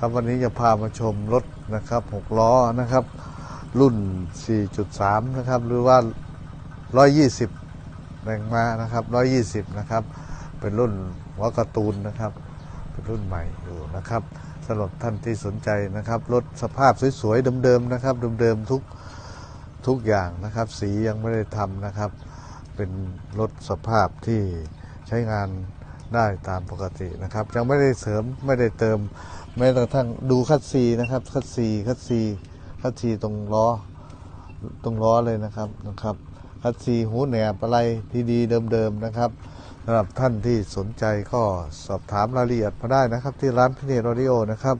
ครับวันนี้จะพามาชมรถนะครับ6ล้อนะครับ รุ่น 4.3 นะครับ หรือว่า 120 แรงม้านะครับ 120 นะครับ เป็นรุ่นหัวการ์ตูนนะครับ เป็นรุ่นใหม่อยู่นะครับสำหรับท่านที่สนใจนะครับรถสภาพสวยๆเดิมๆนะครับเดิมๆทุกทุกอย่างนะครับ สียังไม่ได้ทำนะครับ เป็นรถสภาพที่ใช้งาน ได้ตามปกตินะครับ ยังไม่ได้เสริมไม่ได้เติมแม้กระทั่งดูคัดซีนะครับ คัดซีคัดซีคัดซีตรงล้อตรงล้อเลยนะครับนะครับ คัดซีหูแหนบอะไรดีๆเดิมๆนะครับสำหรับท่านที่สนใจก็สอบถามรายละเอียดมาได้นะครับ ที่ร้านพิเนตออดิโอนะครับ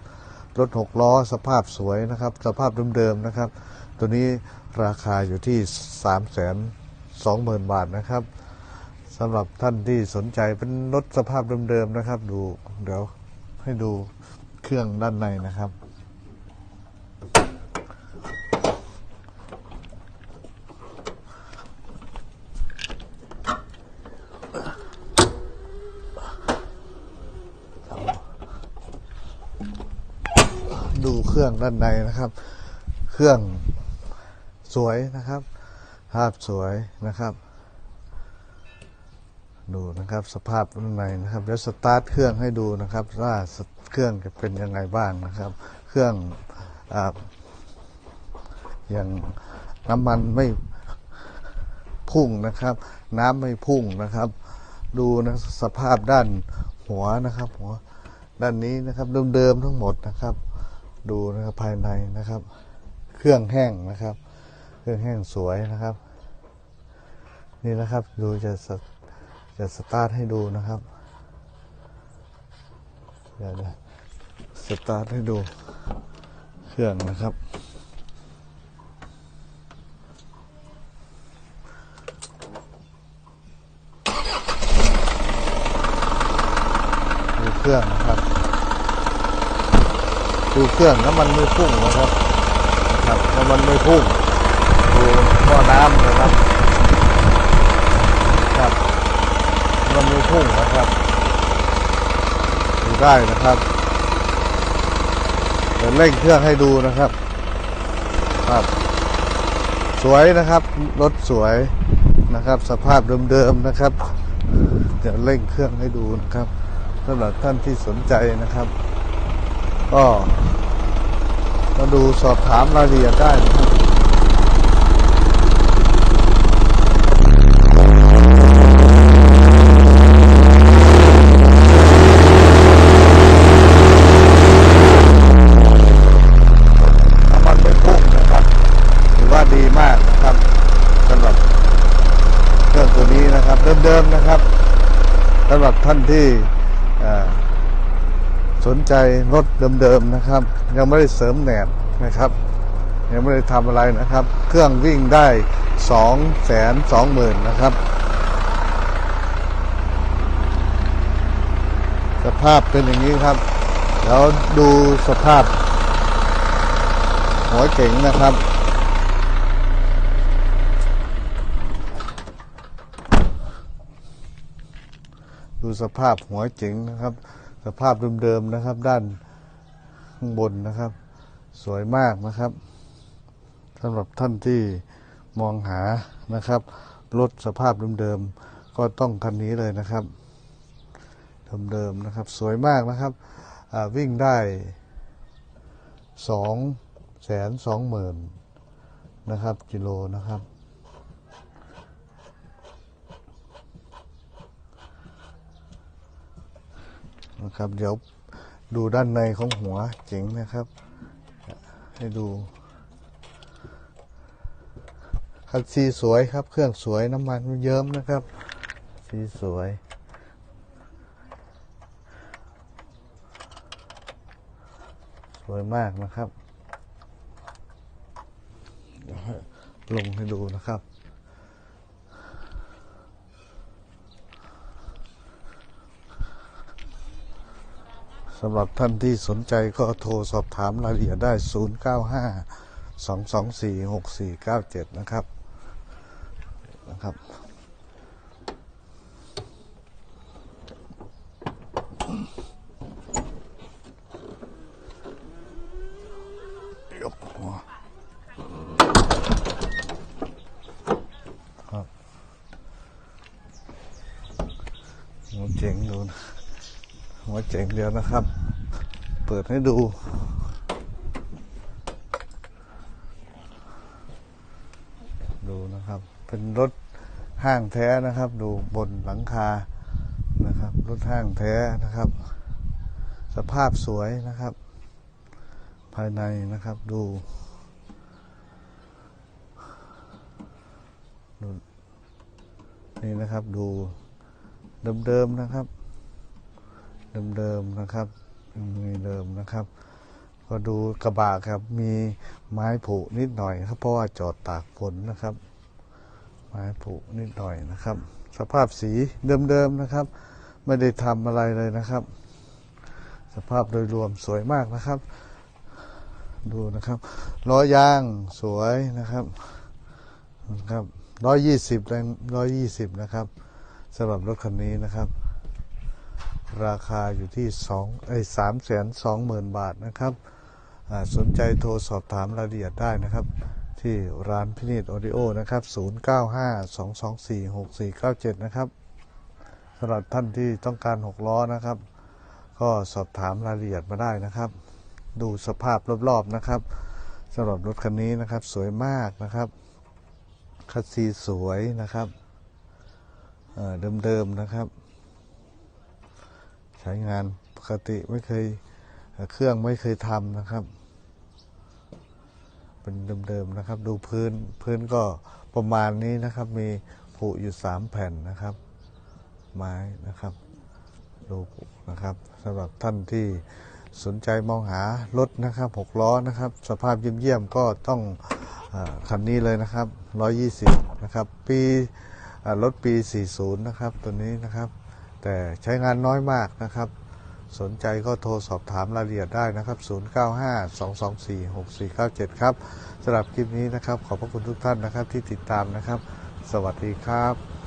รถหกล้อสภาพสวยนะครับ สภาพเดิมๆนะครับ ตัวนี้ราคาอยู่ที่ 3 2 0 0 0 0 บาทนะครับ สำหรับท่านที่สนใจเป็นรถสภาพเดิมๆนะครับ ดูเดี๋ยวให้ดูเครื่องด้านในนะครับ ดูเครื่องด้านในนะครับ เครื่องสวยนะครับ ภาพสวยนะครับ ดูนะครับ สภาพด้านในนะครับเดี๋ยวสตาร์ทเครื่องให้ดูนะครับว่าเครื่องจะเป็นยังไงบ้างนะครับ เครื่องออย่างน้ำมันไม่พุ่งนะครับ น้ำไม่พุ่งนะครับ ดูนะสภาพด้านหัวนะครับ หัวด้านนี้นะครับเดิมๆทั้งหมดนะครับ ดูนะครับภายในนะครับ เครื่องแห้งนะครับ เครื่องแห้งสวยนะครับ นี่นะครับดูจะ จะสตาร์ทให้ดูนะครับเดี๋ยวนะสตาร์ทให้ดูเครื่องนะครับ ดูเครื่องนะครับ ดูเครื่องน้ำมันไม่พุ่งนะครับครับน้ำมันไม่พุ่งดูท่อน้ำนะครับ น้ำมันไม่พุ่งนะครับดูได้นะครับเดี๋ยวเร่งเครื่องให้ดูนะครับครับ สวยนะครับ รถสวยนะครับ สภาพเดิมๆนะครับ เดี๋ยวเร่งเครื่องให้ดูนะครับสำหรับท่านที่สนใจนะครับ ก็มาดูสอบถามรายละเอียดได้นะครับ ท่านที่สนใจรถเดิมๆนะครับ ยังไม่ได้เสริมแหนบนะครับ ยังไม่ได้ทำอะไรนะครับ เครื่องวิ่งได้สองแสนสองหมื่นนะครับ สภาพเป็นอย่างนี้ครับ เดี๋ยวดูสภาพหัวเก๋งนะครับ ดูสภาพหัวเจ๋งนะครับ สภาพเดิมๆนะครับ ด้านข้างบนนะครับ สวยมากนะครับสำหรับท่านที่มองหานะครับรถสภาพเดิมๆก็ต้องคันนี้เลยนะครับเดิมๆนะครับ สวยมากนะครับวิ่งได้สองแสนสองหมื่นนะครับกิโลนะครับ นะครับ เดี๋ยวดูด้านในของหัวเจ๋งนะครับ ให้ดูคันสีสวยครับ เครื่องสวยน้ำมันเยิ้มนะครับ สีสวยสวยมากนะครับ ลงให้ดูนะครับ สำหรับท่านที่สนใจก็โทรสอบถามรายละเอียดได้ 095 224 6497 นะครับ นะครับน เจ๋งเดียวนะครับ เปิดให้ดู ดูนะครับ เป็นรถห้างแท้นะครับ ดูบนหลังคานะครับ รถห้างแท้นะครับ สภาพสวยนะครับ ภายในนะครับดูดูนี่นะครับดูเดิมๆนะครับ เดิมๆนะครับมีเดิมนะครับ ก็ดูกระบะครับ มีไม้ผุนิดหน่อยครับเพราะว่าจอดตากฝนนะครับ ไม้ผุนิดหน่อยนะครับ สภาพสีเดิมๆนะครับ ไม่ได้ทำอะไรเลยนะครับ สภาพโดยรวมสวยมากนะครับ ดูนะครับล้อยางสวยนะครับนะครับร้อยยี่สิบแรงร้อยยี่สิบนะครับสำหรับรถคันนี้นะครับ ราคาอยู่ที่สองไอ้สามแสนสองหมื่นบาทนะครับสนใจโทรสอบถามรายละเอียดได้นะครับ ที่ร้านพินิจออดิโอนะครับ 0952246497 นะครับสำหรับท่านที่ต้องการ 6 ล้อนะครับ ก็สอบถามรายละเอียดมาได้นะครับ ดูสภาพรอบๆนะครับสำหรับรถคันนี้นะครับสวยมากนะครับคัสซีสวยนะครับเเดิมๆนะครับ ใช้งานปกติไม่เคยเครื่องไม่เคยทำนะครับ เป็นเดิมๆนะครับ ดูพื้นพื้นก็ประมาณนี้นะครับ มีผุอยู่สามแผ่นนะครับ ไม้นะครับ ดูผุนะครับสำหรับท่านที่สนใจมองหารถนะครับหกล้อนะครับ สภาพเยี่ยมๆก็ต้องอคันนี้เลยนะครับ 120 นะครับ ปีรถปี 40 นะครับ ตัวนี้นะครับ แต่ใช้งานน้อยมากนะครับ สนใจก็โทรสอบถามรายละเอียดได้นะครับ 0952246497 ครับสำหรับคลิปนี้นะครับ ขอบพระคุณทุกท่านนะครับที่ติดตามนะครับ สวัสดีครับ